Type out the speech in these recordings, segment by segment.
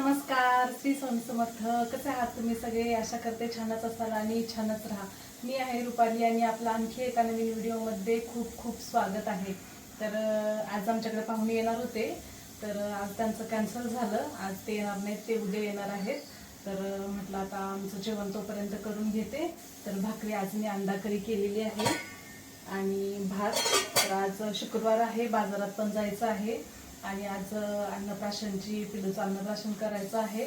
नमस्कार श्री स्वामी समर्थ. कसे आहात तुम्ही सगळे? आशा करते छानच असाल आणि छानच राहा. मी आहे रुपाली आणि आपला आणखी एका नवीन व्हिडिओमध्ये खूप खूप स्वागत आहे. तर आज आमच्याकडे पाहुणे येणार होते. तर आज त्यांचं कॅन्सल झालं. आज ते येणार नाहीत ते उद्या येणार आहेत. तर म्हटलं आता आमचं जेवण तोपर्यंत करून घेते. तर भाकरी आज मी अंडाकरी केलेली आहे आणि भात. तर आज शुक्रवार आहे बाजारात पण जायचं आहे. आणि आज अन्नप्राशनची पिलूचं अन्नप्राशन करायचं आहे.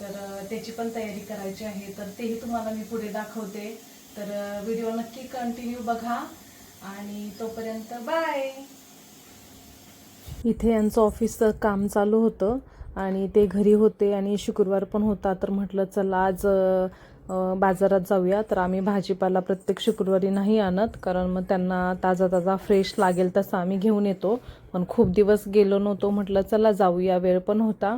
तर त्याची पण तयारी करायची आहे. तर तेही तुम्हाला मी पुढे दाखवते. तर व्हिडिओ नक्की कंटिन्यू बघा. आणि तोपर्यंत बाय! इथे यांचं ऑफिसचं काम चालू होतं आणि ते घरी होते आणि शुक्रवार पण होता. तर म्हटलं चला आज बाजारात जाऊया. तर आम्ही भाजीपाला प्रत्येक शुक्रवारी नाही आणत कारण मग त्यांना ताजा ताजा फ्रेश लागेल तसं आम्ही घेऊन येतो. पण खूप दिवस गेलो नव्हतो म्हटलं चला जाऊया वेळ पण होता.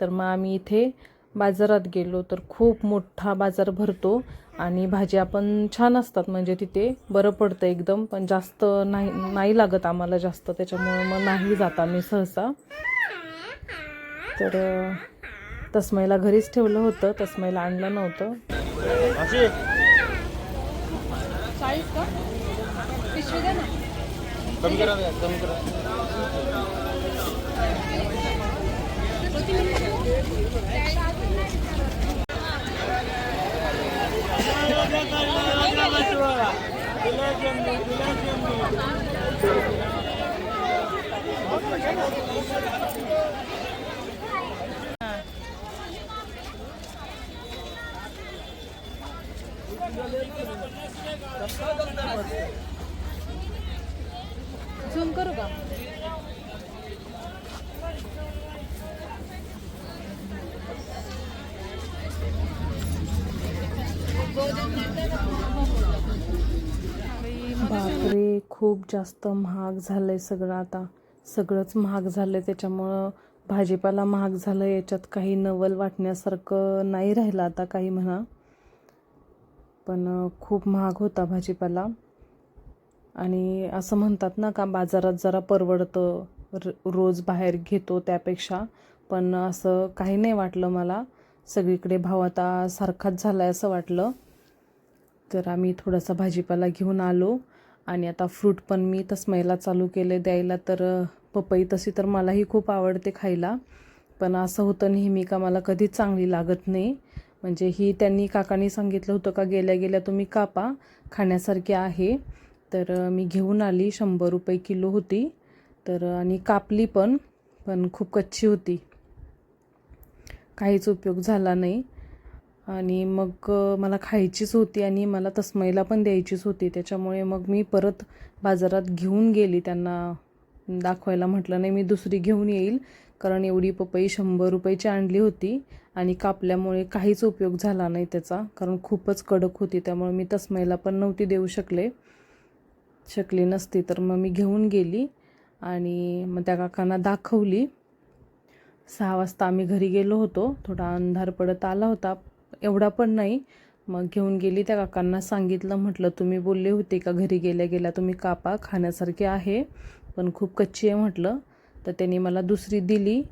तर मग आम्ही इथे बाजारात गेलो. तर खूप मोठा बाजार भरतो आणि भाज्या पण छान असतात म्हणजे तिथे बरं पडतं एकदम पण जास्त नाही नाही लागत आम्हाला जास्त त्याच्यामुळे मग नाही जात आम्ही सहसा. तर तस्मैला घरीच ठेवलं होतं तस्मैला आणलं नव्हतं. चाळीस का पिशवी द्या ना कमी करा ना, कमी करा झूम करू का? बापरे खूप जास्त महाग झालं आहे सगळं आता. सगळंच महाग झालं आहे त्याच्यामुळं भाजीपाला महाग झालं याच्यात काही नवल वाटण्यासारखं नाही राहिलं आता काही म्हणा. पण खूप महाग होता भाजीपाला. आणि असं म्हणतात ना का बाजारात जरा परवडतं र रोज बाहेर घेतो त्यापेक्षा. पण असं काही नाही वाटलं मला. सगळीकडे भाव आता सारखाच झाला आहे असं वाटलं. तर आम्ही थोडासा भाजीपाला घेऊन आलो. आणि आता फ्रूट पण मी तस्मैला चालू केले द्यायला तर पपई तशी तर मलाही खूप आवडते खायला. पण असं होतं नेहमी का मला कधीच चांगली लागत नाही. म्हणजे ही त्यांनी काकांनी सांगितलं होतं का गेल्या गेल्या तुम्ही कापा खाण्यासारखी आहे. तर मी घेऊन आली शंभर रुपये किलो होती. तर आणि कापली पण पण खूप कच्ची होती. काहीच उपयोग झाला नाही. आणि मग मला खायचीच होती आणि मला तस्मैला पण द्यायचीच होती. त्याच्यामुळे मग मी परत बाजारात घेऊन गेली. त्यांना दाखवायला म्हटलं नाही मी दुसरी घेऊन येईल. कारण एवढी पपई शंभर रुपयाची आणली होती. आणि कापल्यामुळे काहीच उपयोग झाला नाही त्याचा. कारण खूपच कडक होती त्यामुळे मी तस्मैला पण नव्हती देऊ शकले. शकली नसती तर मग मी घेऊन गेली आणि मग त्या काकांना दाखवली. सहा वाजता आम्ही घरी गेलो होतो. थोडा अंधार पडत आला होता. एवढा पण नाही. मग घेऊन गेली. त्या काकांना सांगितलं म्हटलं तुम्ही बोलले होते का घरी गेल्या गेल्या तुम्ही कापा खाण्यासारखे आहे पण खूप कच्ची आहे म्हटलं. तर त्यांनी मला दुसरी दिली.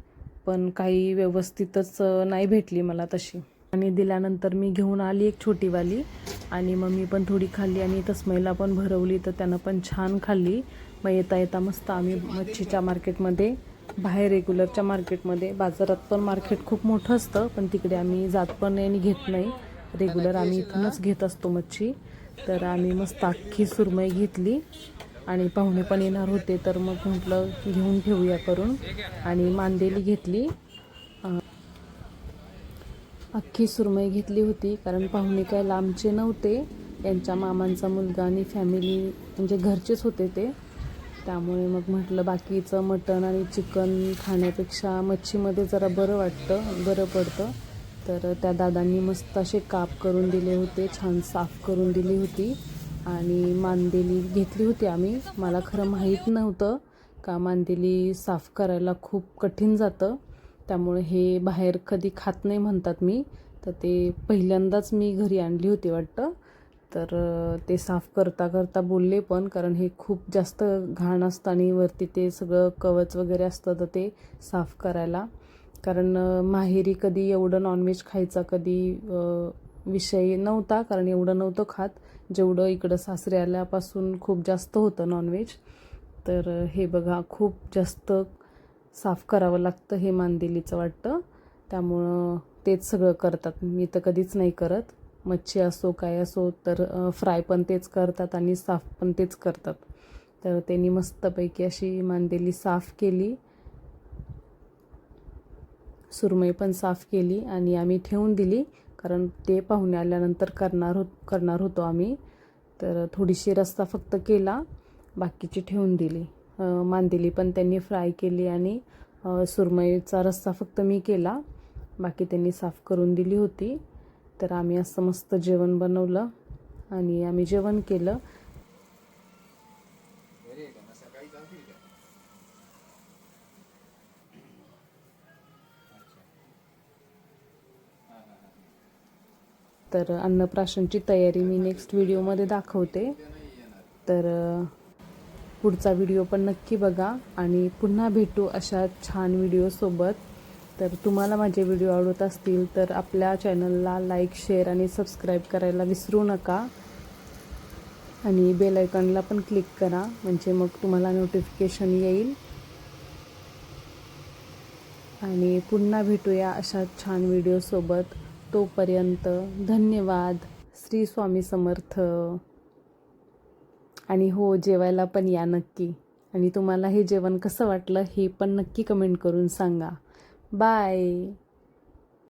पण काही व्यवस्थितच नाही भेटली मला तशी. आणि दिल्यानंतर मी घेऊन आली एक छोटीवाली आणि मग मी पण थोडी खाल्ली आणि तस्मैला पण भरवली तर त्यानं पण छान खाल्ली. मग येता येता मस्त आम्ही मच्छीच्या मार्केटमध्ये बाहेर रेग्युलरच्या मार्केटमध्ये बाजारात पण मार्केट खूप मोठं असतं पण तिकडे आम्ही जात पण नाही आणि घेत नाही. रेग्युलर आम्ही इथूनच घेत असतो मच्छी. तर आम्ही मस्त अख्खी सुरमई घेतली. आणि पाहुणे पण येणार होते तर मग म्हटलं घेऊन ठेवूया करून. आणि मांदेली घेतली. अख्खी सुरमई घेतली होती कारण पाहुणे काय लांबचे नव्हते. यांच्या मामांचा मुलगा आणि फॅमिली म्हणजे घरचेच होते ते. त्यामुळे मग म्हटलं बाकीचं मटण आणि चिकन खाण्यापेक्षा मच्छीमध्ये जरा बरं वाटतं बरं पडतं. तर त्या दादांनी मस्त असे काप करून दिले होते छान साफ करून दिली होती. आणि मांदेली घेतली होती आम्ही. मला खरं माहीत नव्हतं का मांदेली साफ करायला खूप कठीण जातं. त्यामुळे हे बाहेर कधी खात नाही म्हणतात मी. तर ते पहिल्यांदाच मी घरी आणली होती वाटतं. तर ते साफ करता करता बोलले पण कारण हे खूप जास्त घाण असतं आणि वरती ते सगळं कवच वगैरे असतं तर ते साफ करायला. कारण माहेरी कधी एवढं नॉनव्हेज खायचा कधी विषय नव्हता कारण एवढं नव्हतं खात. जेवढं इकडं सासरे आल्यापासून खूप जास्त होतं नॉनव्हेज तर हे बघा खूप जास्त साफ करावं लागतं हे मांदेलीचं वाटतं. त्यामुळं तेच सगळं करतात. मी तर कधीच नाही करत. मच्छी असो काय असो तर फ्राय पण तेच करतात आणि साफ पण तेच करतात. तर त्यांनी मस्तपैकी अशी मांदेली साफ केली. सुरमई पण साफ केली आणि आम्ही ठेवून दिली. कारण ते पाहुणे आल्यानंतर करणार होत करणार होतो आम्ही. तर थोडीशी रस्ता फक्त केला बाकीची ठेवून दिली. मांदेली पण त्यांनी फ्राय केली आणि सुरमईचा रस्सा फक्त मी केला. बाकी त्यांनी साफ करून दिली होती. तर आम्ही असं मस्त जेवण बनवलं आणि आम्ही जेवण केलं. तर अन्नप्राशनची तयारी मी नेक्स्ट व्हिडिओमध्ये दाखवते. तर पुढचा व्हिडिओ पण नक्की बघा आणि पुन्हा भेटू अशा छान व्हिडिओसोबत तर तुम्हाला माझे व्हिडिओ आवडत असतील तर आपल्या चॅनलला लाईक शेअर आणि सबस्क्राईब करायला विसरू नका. आणि बेल आयकॉनला पण क्लिक करा म्हणजे मग तुम्हाला नोटिफिकेशन येईल. आणि पुन्हा भेटूया अशा छान व्हिडिओसोबत तोपर्यंत धन्यवाद श्री स्वामी समर्थ. आणि हो जेवायला पण या नक्की. आणि तुम्हाला हे जेवण कसं वाटलं हे पण नक्की कमेंट करून सांगा. बाय